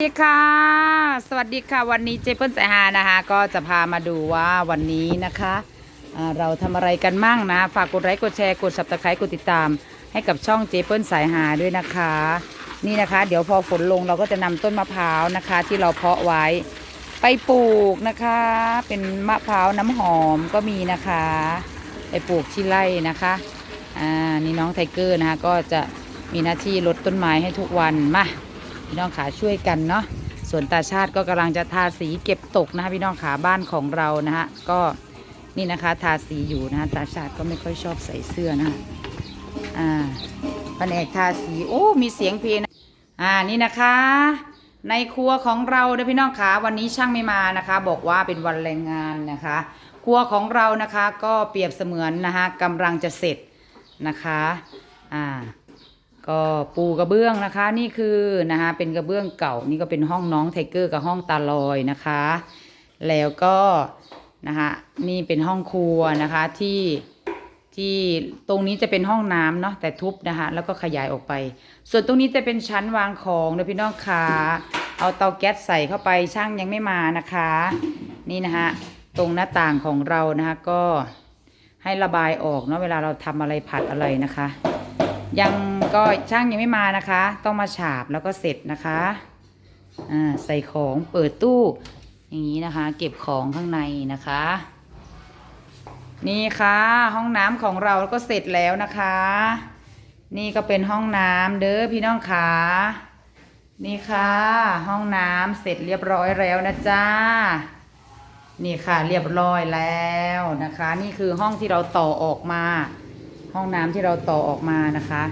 สวัสดีค่ะ สวัสดีค่ะ วันนี้เจเปิ้ลสายฮานะคะ ก็จะพามาดูว่าวันนี้นะคะเราทำอะไรกันมั่งนะ ฝากกดไลค์กดแชร์กด subscribe กดติดตาม ให้กับช่องเจเปิ้ลสายฮาด้วยนะคะ นี่นะคะ เดี๋ยวพอฝนลงเราก็จะนำต้นมะพร้าวนะคะ ที่เราเพาะไว้ไปปลูกนะคะ เป็นมะพร้าวน้ำหอมก็มีนะคะ ไปปลูกที่ไร่นะคะอ่านี่น้องไทเกอร์นะคะก็จะมีหน้าที่รดต้นไม้ให้ทุกวันมา พี่น้องขาช่วยกันเนาะส่วนตาชาติก็กำลังจะทาสีเก็บตกนะคะพี่น้องขาบ้านของเรานะฮะก็นี่นะคะทาสีอยู่นะฮะตาชาติก็ไม่ค่อยชอบใส่เสื้อนะะอ่าแผนกทาสีโอ้มีเสียงเพลงอ่านี่นะคะ ในครัวของเราเด้อพี่น้องขาวันนี้ช่างไม่มานะคะ บอกว่าเป็นวันแรงงานนะคะครัวของเรานะคะก็เปรียบเสมือนนะคะกำลังจะเสร็จนะคะอ่า ก็ปูกระเบื้องนะคะ นี่คือนะคะเป็นกระเบื้องเก่านี่ก็เป็นห้องน้องไทเกอร์กับห้องตาลอยนะคะ แล้วก็นะคะนี่เป็นห้องครัวนะคะที่ที่ตรงนี้จะเป็นห้องน้ำเนาะแต่ทุบนะคะแล้วก็ขยายออกไป ส่วนตรงนี้จะเป็นชั้นวางของนะพี่น้องคะเอาเตาแก๊สใส่เข้าไปช่างยังไม่มานะคะ นี่นะคะตรงหน้าต่างของเรานะคะก็ให้ระบายออกเนาะเวลาเราทำอะไรผัดอะไรนะคะ ยังก็ช่างยังไม่มานะคะ ต้องมาฉาบแล้วก็เสร็จนะคะอ่าใส่ของเปิดตู้ อย่างนี้นะคะ เก็บของข้างในนะคะ นี่ค่ะ ห้องน้ำของเราก็เสร็จแล้วนะคะ นี่ก็เป็นห้องน้ำเด้อพี่น้องขานี่ค่ะ ห้องน้ำเสร็จเรียบร้อยแล้วนะจ้านี่ค่ะเรียบร้อยแล้วนะคะ นี่คือห้องที่เราต่อออกมา ห้องน้ำที่เราต่อออกมานะคะ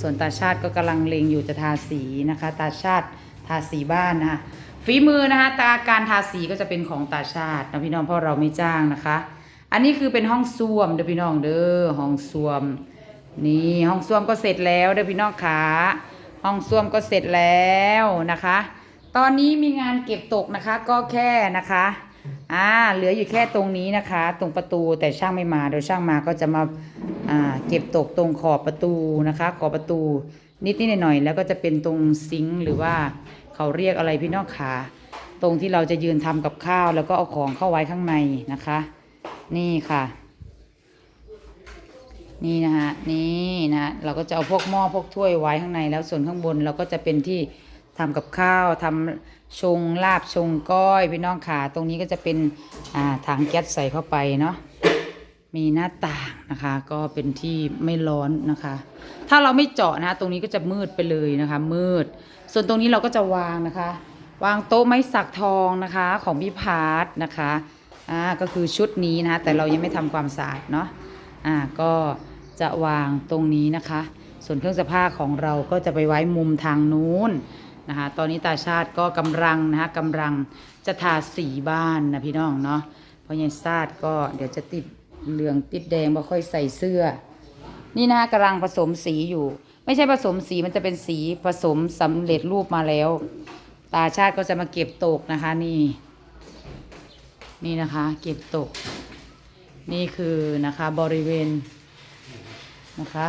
ส่วนตาชาติก็กำลังเลงอยู่จะทาสีนะคะ ตาชาติทาสีบ้านนะคะฝีมือนะคะตาการทาสีก็จะเป็นของตาชาตินะพี่น้องเพราะเราไม่จ้างนะคะ อันนี้คือเป็นห้องส้วมเด้อพี่น้องเด้อห้องส้วม นี่ห้องส้วมก็เสร็จแล้วเด้อพี่น้องขาห้องส้วมก็เสร็จแล้วนะคะ ตอนนี้มีงานเก็บตกนะคะก็แค่นะคะ อ่าเหลืออยู่แค่ตรงนี้นะคะ ตรงประตูแต่ช่างไม่มาเดี๋ยวช่างมาก็จะมาอ่าเก็บตกตรงขอบประตูนะคะขอบประตูนิดนิดหน่อยหน่อยๆแล้วก็จะเป็นตรงซิงค์หรือว่าเขาเรียกอะไรพี่น้องขาตรงที่เราจะยืนทำกับข้าว แล้วก็เอาของเข้าไว้ข้างในนะคะ นี่ค่ะ นี่นะฮะนี่นะเราก็จะเอาพวกหม้อพวกถ้วยไว้ข้างในแล้วส่วนข้างบนเราก็จะเป็นที่ ทำกับข้าวทำชงลาบชงก้อยพี่น้องขาตรงนี้ก็จะเป็นถังแก๊สใส่เข้าไปเนาะมีหน้าต่างนะคะ ก็เป็นที่ไม่ร้อนนะคะ ถ้าเราไม่เจาะนะ ตรงนี้ก็จะมืดไปเลยนะคะ มืด ส่วนตรงนี้เราก็จะวางนะคะ วางโต๊ะไม้สักทองนะคะของพี่พาร์ทนะคะอ่าก็คือชุดนี้นะแต่เรายังไม่ทำความสะอาดเนาะอ่าก็จะวางตรงนี้นะคะ ส่วนเครื่องซักผ้าของเราก็จะไปไว้มุมทางนู้น นะคะตอนนี้ตาชาติก็กำลังนะคะกำลังจะทาสีบ้านนะพี่น้องเนาะเพราะยายซาดก็เดี๋ยวจะติดเหลืองติดแดงบ่ค่อยใส่เสื้อ นี่นะคะกำลังผสมสีอยู่ ไม่ใช่ผสมสีมันจะเป็นสีผสมสำเร็จรูปมาแล้ว ตาชาติก็จะมาเก็บตกนะคะนี่ นี่นะคะเก็บตก นี่คือนะคะบริเวณนะคะ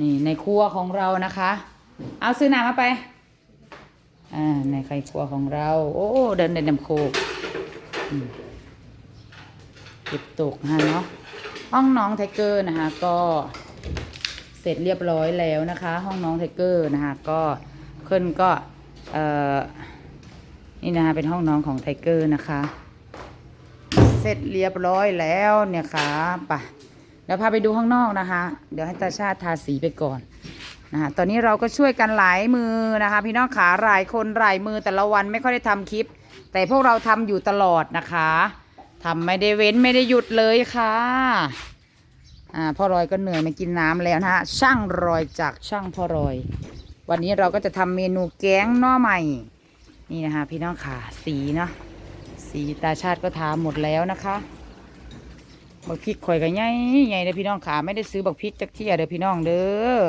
นี่ในครัวของเรานะคะ เอาซื้อน้ำมาไป อ่า ในไข่ครัวของเรา โอ้ เดินเดินดำโคกเก็บตกฮะเนาะ ห้องน้องไทเกอร์นะคะ ก็เสร็จเรียบร้อยแล้วนะคะ ห้องน้องไทเกอร์นะคะก็ขึ้นก็เอ่อนี่นะคะเป็นห้องน้องของไทเกอร์นะคะ เสร็จเรียบร้อยแล้วเนี่ยค่ะไปเดี๋ยวพาไปดูข้างนอกนะคะ เดี๋ยวให้ตาชาติทาสีไปก่อน นะคะตอนนี้เราก็ช่วยกันหลายมือนะคะ พี่น้องขาหลายคนหลายมือแต่ละวันไม่ค่อยได้ทำคลิป แต่พวกเราทำอยู่ตลอดนะคะทำไม่ได้เว้นไม่ได้หยุดเลยค่ะอ่าพ่อรอยก็เหนื่อยมากินน้ำแล้วนะฮะช่างรอยจากช่างพ่อรอย วันนี้เราก็จะทำเมนูแกงหน่อใหม่นี่นะคะพี่น้องขาสีเนาะสีตาชาติก็ทาหมดแล้วนะคะบักพริกข่อยกันใหญ่ใหญ่เลยพี่น้องขาไม่ได้ซื้อบักพริกจักเที่ยเด้อพี่น้องเด้อ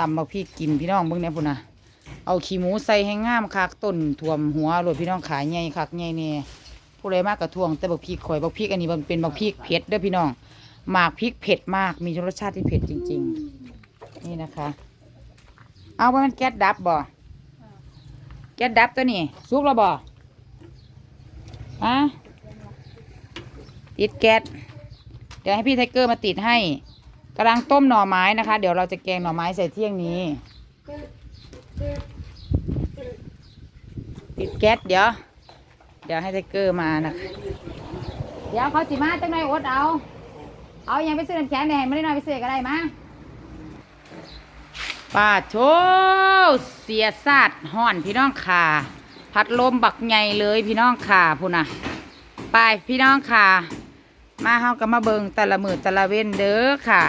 ตำบักพริกกินพี่น้องเบิ่งเนี่ยพุ่นนะเอาขี้หมูใส่ให้งามคักต้นท่วมหัวโลดพี่น้องขายใหญ่คักใหญ่เนี่ยผู้ใดมากกระทวงแต่บักพริกข่อยบักพริกอันนี้มันเป็นบักพริกเผ็ดเด้อพี่น้องหมากพริกเผ็ดมากมีรสชาติที่เผ็ดจริง ๆ นี่นะคะ เอาไว้มันแก๊สดับบ่แก๊สดับตัวนี้สุกแล้วบ่อะติดแก๊สเดี๋ยวให้พี่ไทเกอร์มาติดให้ กำลังต้มหน่อไม้นะคะ เดี๋ยวเราจะแกงหน่อไม้ใส่เที่ยงนี้ ติดแก๊สเดี๋ยว เดี๋ยวให้ไทเกอร์มานะคะ เดี๋ยวเขาสิมาจังไหนอดเอา เอายังไปซื้อน้ำแข็งแดงไม่ได้น้อยไปซื้อก็ได้มาป้าโถเสียซาดห่อนพี่น้องขาพัดลมบักใหญ่เลยพี่น้องขาพูน่ะไปพี่น้องค่ะ มาเฮาก็มาเบิงแต่ละมือแต่ละเว้นเด้อค่ะ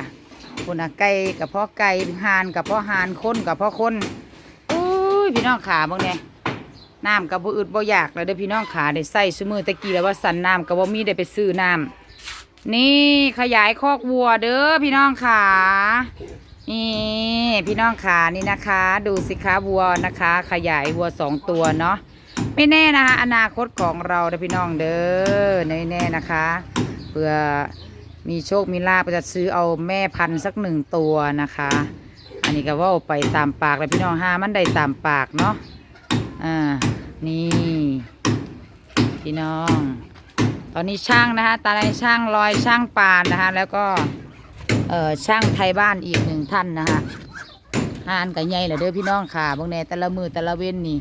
พูนน่ะไก่กับพ่อไก่หานกับพ่อหานคนกับพ่อคนอุ้ยพี่น้องขาบางเนี่ยน้ำกับบ่อึดบ่อยากเลยเด้อพี่น้องขาได้ใส่ซุมือตะกี้แล้วว่าสันน้ำกับบ่มีได้ไปซื้อน้ำนี่ขยายคอกวัวเด้อพี่น้องขานี่พี่น้องขานี่นะคะ ดูสิคะวัวนะคะ ขยายวัวสองตัวเนาะไม่แน่นะคะอนาคตของเราเด้อพี่น้องเด้อไม่แน่นะคะเพื่อ มีโชคมีลาภจะซื้อเอาแม่พันธุ์สักหนึ่งตัวนะคะ อันนี้ก็ว่าไปตามปากเลยพี่น้องห้ามันได้ตามปากเนาะอ่านี่ พี่น้อง ตอนนี้ช่างนะคะตาในช่างลอยช่างปานนะคะ แล้วก็เอ่อช่างไทยบ้านอีกหนึ่งท่านนะคะหานกับใหญ่เหลือเด้อพี่น้องค่ะบางแนแต่ละมือแต่ละเว้นนี่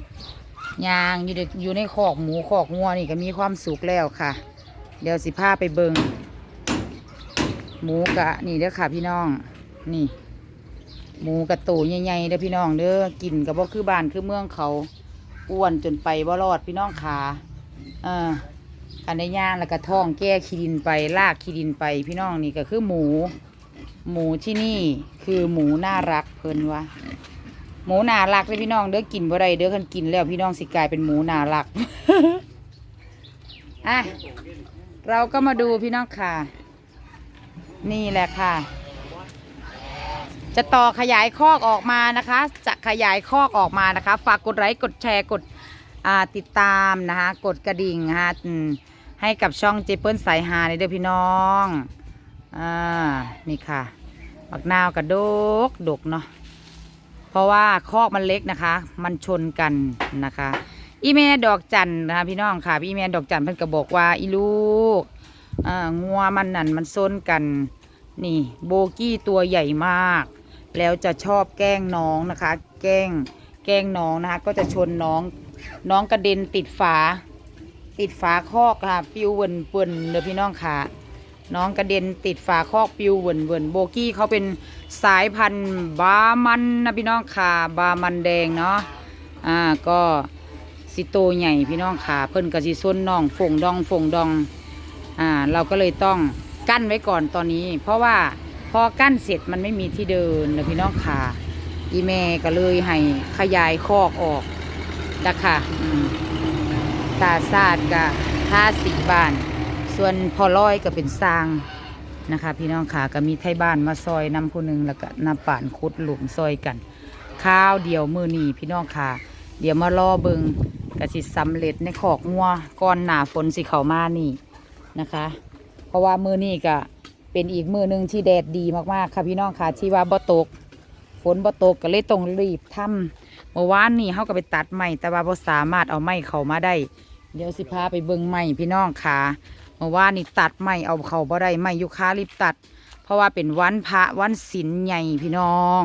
ยางอยู่ในอยู่ในคอกหมูคอกงัวนี่ก็มีความสุขแล้วค่ะ เดี๋ยวสิพาไปเบิง หมูกะนี่เด้อค่ะพี่น้อง นี่ หมูกระตูใหญ่ๆเด้อพี่น้องเด้อกินกับว่าคือบ้านคือเมืองเขาอ้วนจนไปบ่รอดพี่น้องขาเออกันได้ย่างแล้วก็ท่องแก้ขี้ดินไปลากขี้ดินไป พี่น้องนี่ก็คือหมู หมูที่นี่คือหมูน่ารักเพิ่นวะหมูน่ารักเลยพี่น้องเด้อกินบ่ได้เด้อคันกินแล้วพี่น้องสิกลายเป็นหมูน่ารักอะเราก็มาดูพี่น้องค่ะ นี่แหละค่ะ จะต่อขยายคอกออกมานะคะ จะขยายคอกออกมานะคะ ฝากกดไลค์กดแชร์กดติดตามนะคะ กดกระดิ่งนะคะให้กับช่องเจเปิลสายฮาเลยเด้อพี่น้องอ่านี่ค่ะบักนาวกระดกดกเนาะเพราะว่าคอกมันเล็กนะคะ มันชนกันนะคะ อีเมดอกจันนะคะพี่น้องค่ะพี่เมดอกจันเพิ่นก็บอกว่าอีลูก อ่างัวมันนั่นมันซนกัน นี่โบกี้ตัวใหญ่มาก แล้วจะชอบแกล้งน้องนะคะ แกล้งแกล้งน้องนะคะ ก็จะชนน้องน้องกระเด็นติดฝา ติดฝาคอกค่ะปิวเวินเวินเด้อพี่น้องค่ะ น้องกระเด็นติดฝาคอกปิวเวินเวินโบกี้เขาเป็นสายพันธุ์บามันนะพี่น้องค่ะ บามันแดงเนาะอ่าก็สิโตใหญ่พี่น้องค่ะ เพิ่นกะสิส้นน้องฝงดองฝงดองอ่าเราก็เลยต้องกั้นไว้ก่อนตอนนี้ เพราะว่าพอกั้นเสร็จมันไม่มีที่เดินนะพี่น้องค่ะอีแม่ก็เลยให้ขยายคอกออกนะคะตาซาดก็ห้าสิบบาทส่วนพอร้อยก็เป็นสร้างนะคะ พี่น้องขาก็มีไทยบ้านมาซอยนำผู้หนึ่งแล้วก็นำป่านคุดหลุมซอยกัน ข้าวเดียวมือนีพี่น้องขาเดี๋ยวมารอเบิงกะสิสำเร็จในขอกงัวก่อนหนาฝนสิเขามานี่ นะคะ เพราะว่ามือนี่ก็เป็นอีกมือหนึ่งที่แดดดีมากๆค่ะพี่น้องค่ะที่ว่าบ่ตกฝนบ่ตกก็เลยต้องรีบทำเมื่อวานนี่เขาก็ไปตัดไม้แต่ว่าบ่สามารถเอาไม้เข้ามาได้ เดี๋ยวสิพาไปเบิ่งไม้พี่น้องขาเมื่อวานนี่ตัดไม้เอาเข้าบ่ได้ไม้ยุคารีบตัด เพราะว่าเป็นวันพระวันศีลใหญ่พี่น้อง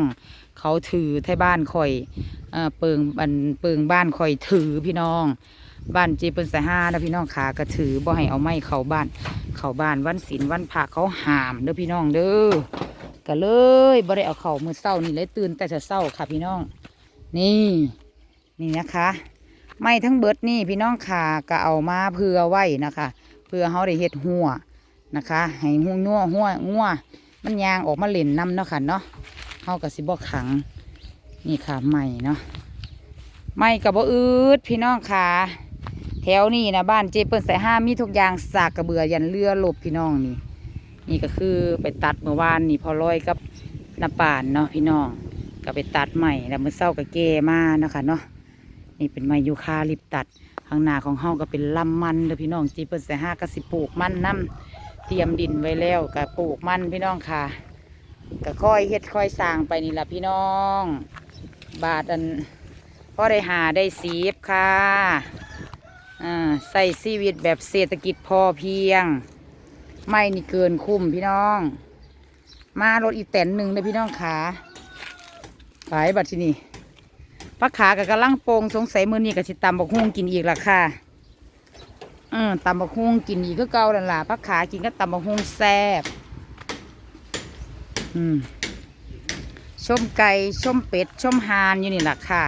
เขาถือที่บ้านข่อยเออเปิงบันเปิงบ้านข่อยถือพี่น้อง บ้านเจเปินสายห้านะพี่น้องขาก็ถือบ่ให้เอาไม้เข้าบ้าน เข้าบ้านวันศีลวันพระเขาหามเด้อพี่น้องเด้อก็เลยบ่ได้เอาเข้ามือเช้านี่เลยตื่นแต่จะเช้าค่ะพี่น้อง นี่ นี่นะคะ ไม่ทั้งเบิดนี่พี่น้องขาก็เอามาเพื่อไว้นะคะ เพื่อเขาได้เฮ็ดหัวนะคะให้หัวนัวหัวงัวมันยางออกมาเล่นน้ำเนาะค่ะเนาะเขากับสิบ่ขัง นี่ค่ะใหม่เนาะไม่กับบ่อืดพี่น้องขา แถวนี้นะบ้านเจเปิ้ลใส่ห้ามีทุกอย่างสากกระเบือยันเรือหลบพี่น้องนี่ นี่ก็คือไปตัดเมื่อวานนี่พอร้อยกับน้ำป่านเนาะพี่น้อง ก็ไปตัดใหม่แล้วมือเศร้าก็แก่มาเนาะคะเนาะนี่เป็นไม้ยูคาลิปตัดข้างหน้าของเฮาก็เป็นลำมันเด้อพี่น้องจีเปิ้นใส่ห้าก็สิปลูกมันน้ำเตรียมดินไว้แล้วก็ปลูกมันพี่น้องค่ะก็ค่อยเฮ็ดค่อยสร้างไปนี่ละพี่น้อง บาทอันพอได้หาได้สีบค่ะ ใส่ชีวิตแบบเศรษฐกิจพอเพียง ไม่นี่เกินคุ้มพี่น้อง มารถอีแตนหนึ่งเลยพี่น้องขาไปบัดที่นี่ปักขากับกระลังโปงสงสัยมือนี่กับชิตำบักฮุ่งกินอีกละค่ะอืมตำบักฮุ่งกินอีกก็เก่าแล้วล่ะปักขากินก็ตำบักฮุ่งแซ่บอืมชมไก่ชมเป็ดชมฮานอยู่นี่แหละค่ะ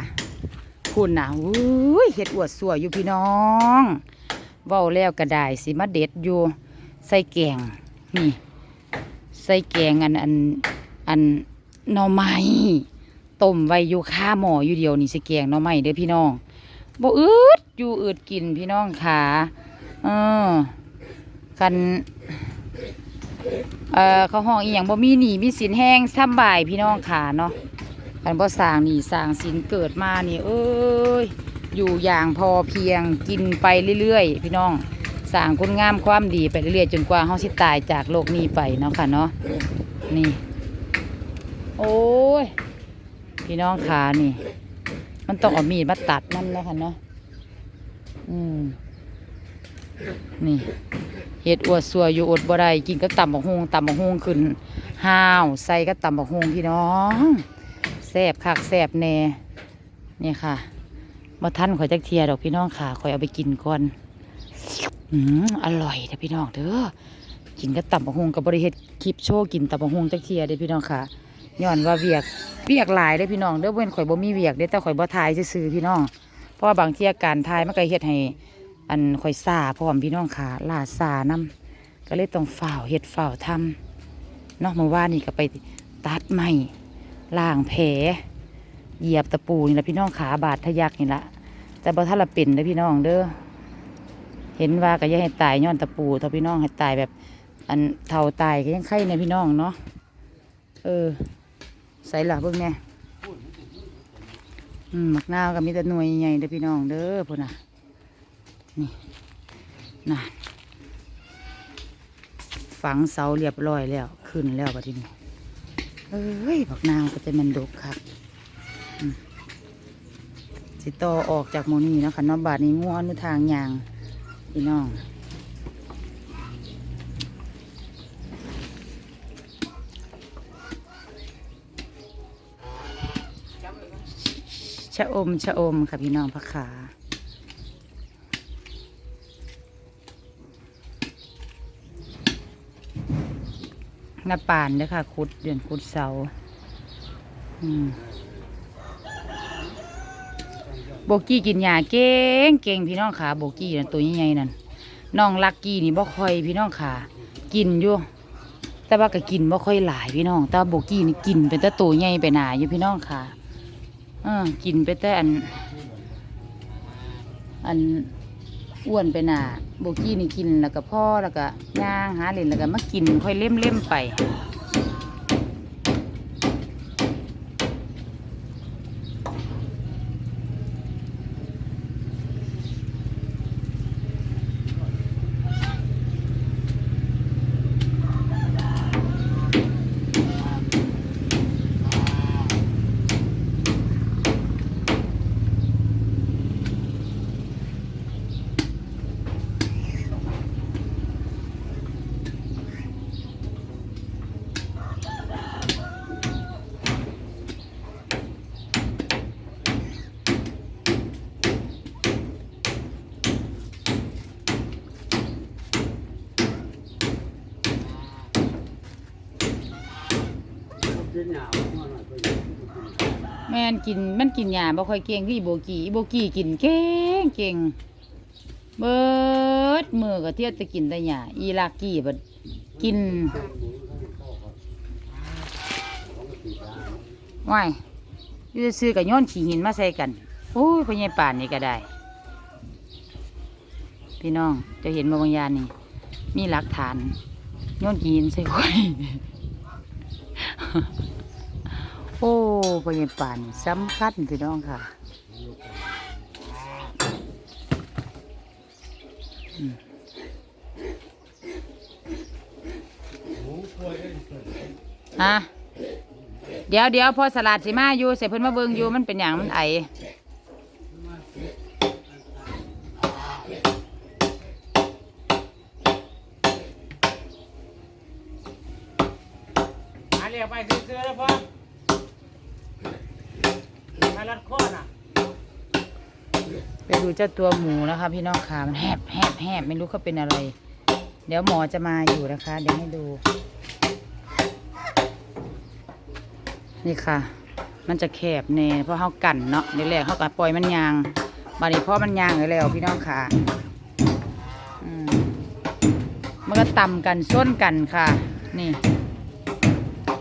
คุณน่ะวุ้ยเห็ดอวดสัวอยู่พี่น้องเว้าแล้วกระได้สิมาเด็ดอยู่ใส่แกงนี่ใส่แกงอันอันอันหน่อไม้ต้มไว้อยู่ข้าหม้ออยู่เดียวนี่ส่แกงหน่อไม้เด้อพี่น้องบ่อืดอยู่อืดกินพี่น้องขาเออกันเอ่อเขาห้องอีหยังบ่มีหนีมีสินแห้งซ้ำบ่ายพี่น้องขาเนาะ กันบ่สร้างนี่สร้างสินเกิดมานี่เอ้ยอยู่อย่างพอเพียงกินไปเรื่อยๆ พี่น้องสร้างคุณงามความดีไปเรื่อยๆจนกว่าเฮาสิตายจากโลกนี้ไปเนาะค่ะเนาะนี่ โอ้ยพี่น้องขานี่ มันต้องเอามีดมาตัดมันเนาะค่ะเนาะอืมนี่เห็ดอวดสัวอยู่อดบ่ได้กินก็ตำบักฮงตำบักฮงขึ้นห้าว ใส่ก็ตำบักฮงพี่น้อง แซ่บคักแซ่บแน่นี่ค่ะมาท่านข่อยจักเทียดอกพี่น้องขาข่อยเอาไปกินก่อนอืมอร่อยเด้อพี่น้องเด้อกินกับตับบะฮงกับบริเฮ็ดคลิปโชว์กินตับบะฮงจักเทียเด้อพี่น้องค่ะย้อนว่าเวียกเวียกหลายเด้อพี่น้องเด้อเว้นข่อยบ่มีเวียกเด้อแต่ข่อยบ่ทายซื่อพี่น้องเพราะว่าบางเที่ยการทายมันก็เฮ็ดให้อันข่อยซาพร้อมพี่น้องค่ะลาซานํก็เลยต้องฝ่าวเฮ็ดฝ่าวทำเนาะเมื่อวานนี่ก็ไปตัดไม้ ล้างแผลเหยียบตะปูนี่ละพี่น้องขาบาดทะยักนี่ละแต่บ่ทันละเป็นเด้อพี่น้องเด้อเห็นว่าก็ยังให้ตายย้อนตะปูเท่าพี่น้องให้ตายแบบ อันเท่าตายก็ยังไข่ในพี่น้องเนาะเออ ใส่หล่ะเบิ่งแน่อืมมักนาวก็มีแต่หน่วยใหญ่เด้อพี่น้องเด้อพุ่นน่ะนี่น่ะฝังเสาเรียบร้อยแล้ว ขึ้นแล้วบัดทีนี้ เอ้ยบักนาวก็จะมันดกครักสิต่อออกจากโมนี่เนาะคะนาะบาดนี้ง่วอนุทางยางพี่น้องชะอมชะอมค่ะพี่น้องพักขา หน้าป่านเด้อค่ะคุดเดือนคุดเสาอืมโบกี้กินยาเก่งเก่งพี่น้องขาโบกี้นั่นตัวใหญ่ๆนั่นน้องลักกี้นี่บ่ค่อยพี่น้องขากินอยู่แต่ว่าก็กินบ่ค่อยหลายพี่น้อง แต่ว่าโบกี้นี่กินเป็นแต่ตัวใหญ่ไปหนาอยู่พี่น้องขาเออกินไปแต่อัน อัน อ้วนไปหนาโบกี้นี่กินแล้วก็พ่อแล้วก็ย่างหาเล่นแล้วก็มากินค่อยเล่มเล่มไป นกินมันกินหยาบ่ค่อยเก่งคืออีโบกีอีโบกีกินเก่งเก่งเบิดมือก็เที่ยวจะกินแต่หยาอีลากี้บัดกินว้ายยู่ซื้อกับย้อนขี้หินมาใส่กันโอ้ยพ่อใหญ่ป่านนี่ก็ได้ พี่น้องจะเห็นบางอยางนี่ มีหลักฐานย้อนขี้หินใส่ไว้ โอ้พยาบาลสำคัญพี่น้องค่ะฮะเดี๋ยวเดี๋ยวพอสลัดสิมาอยู่เสพเพิ่นมาเบิงอยู่มันเป็นอย่างมันไอ รียกไปซื้อๆแล้วพอไปรัดข้อน่ะ ไป ดูเจ้าตัวหมูนะคะ พี่น้องขามันแหบแหบแหบไม่รู้เขาเป็นอะไร เดี๋ยวหมอจะมาอยู่นะคะ เดี๋ยวให้ดู นี่ค่ะ มันจะแคบแน่เพราะเขากันเนาะเดี๋ยวแรกเขาก็ปล่อยมันยางบานี้เพราะมันยางเลยแล้วพี่น้องขามันก็ต่ำกันส้นกันค่ะ นี่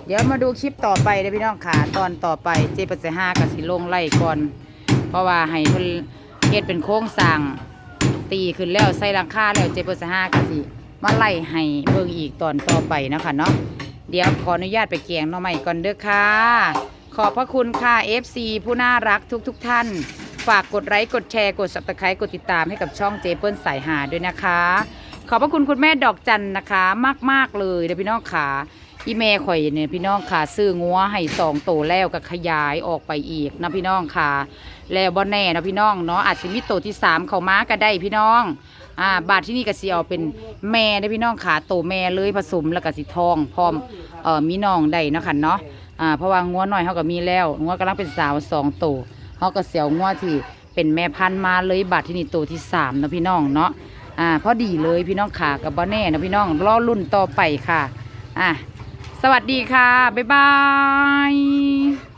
เดี๋ยวมาดูคลิปต่อไปเลยพี่น้องขาตอนต่อไปเจ๊ปัสห้ากับสิลงไล่ก่อน เพราะว่าให้เพิ่น ฮ็ดเป็นโค้งสร้างตีขึ้นแล้วใส่หลังคาแล้วเจเปอร์สห้าก็สิมาไล่ให้เบิ่งอีกตอนต่อไปนะคะเนาะเดี๋ยวขออนุญาตไปแกงหน่อใหม่ก่อนเด้อค่ะ ขอบพระคุณค่ะ FC ผู้น่ารักทุกๆทท่าน ฝากกดไลค์กดแชร์กด subscribe กดติดตามให้กับช่องเจเปิลสายหาด้วยนะคะ ขอบพระคุณคุณแม่ดอกจันนะคะ มาก ๆ เลยเดี๋ยวพี่น้องขาอีเมข่อยเนี่ยพี่น้องขาซื้องัวให้สองโตแล้วก็ขยายออกไปอีกนะพี่น้องค่ะ แล้วบ่แน่นะพี่น้องเนาะอาจจะมีโตที่สามเข้ามาก็ได้พี่น้องอ่าบาทที่นี่ก็สิเอาเป็นแม่ได้พี่น้องขาโตแม่เลยผสมแล้วก็สิทองพร้อมเอ่อมีน้องได้เนาะค่ะเนาะอ่าเพราะว่างัวหน้อยเขาก็มีแล้วงัวกำลังเป็นสาวสองโตเขาก็เสียวงัวที่เป็นแม่พันธุ์มาเลยบาทที่นี่โตที่สามนะพี่น้องเนาะอ่าพอดีเลยพี่น้องขากับบ่แน่นะพี่น้องรอรุ่นต่อไปค่ะอะสวัสดีค่ะบ๊ายบาย